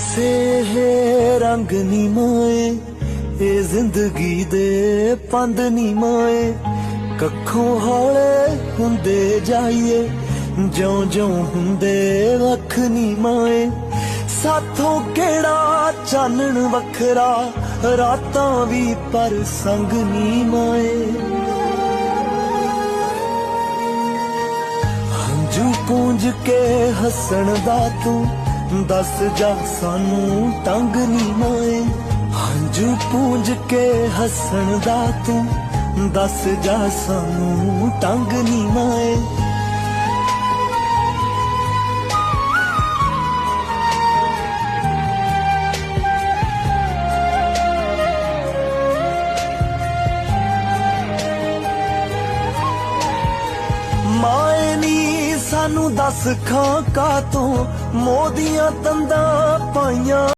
ਐਸੇ ਹੈ ਰੰਗ ਨੀ ਮਾਏ, ਇਹ ਜ਼ਿੰਦਗੀ ਦੇ ਪੰਦ ਨੀ ਮਾਏ। ਕੱਖੋਂ ਹੌਲੇ ਹੁੰਦੇ ਜਾਈਏ, ਜਿਉਂ ਜਿਉਂ ਹੁੰਦੇ ਵੱਖ ਨੀ ਮਾਏ। ਸਾਥੋਂ ਕਿਹੜਾ ਚਾਨਣ ਵੱਖਰਾ, ਰਾਤਾਂ ਵੀ ਪਰ ਸੰਗ ਨੀ ਮਾਏ। ਹੰਝੂ ਪੂੰਝ ਕੇ ਹੱਸਣ ਦਾ ਤੂੰ ਦੱਸ ਜਾ, ਸਾਨੂੰ ਤੰਗ ਨੀ ਮਾਏ। ਹੰਝੂ ਪੂੰਝ ਕੇ ਹੱਸਣ ਦਾ ਤੂੰ। ਦੱਸ ਜਾ, ਸਾਨੂੰ ਤੰਗ ਨੀ ਮਾਏ। ਮਾਏ ਸਾਨੂੰ ਦੱਸ ਖਾਂ ਕਾ ਤੂੰ ਮੋਦੀਆਂ ਤੰਦਾਂ ਪਾਈਆਂ।